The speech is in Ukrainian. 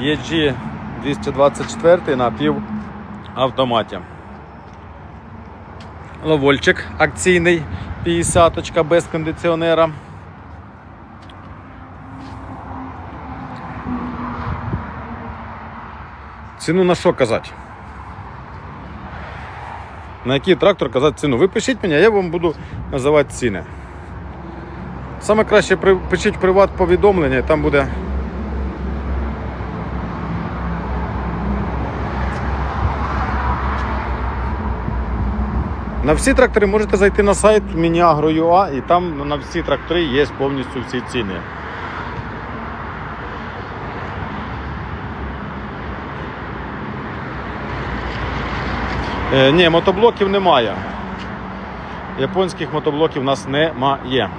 EG 224 на пів автоматі. Ловольчик акційний 50 без кондиціонера. Ціну на що казати? На який трактор казати ціну? Ви пишіть мені, я вам буду називати ціни. Саме краще пишіть приват повідомлення, і там буде. На всі трактори можете зайти на сайт мініагро.ua і там на всі трактори є повністю всі ціни. Е, ні, мотоблоків немає. Японських мотоблоків у нас немає.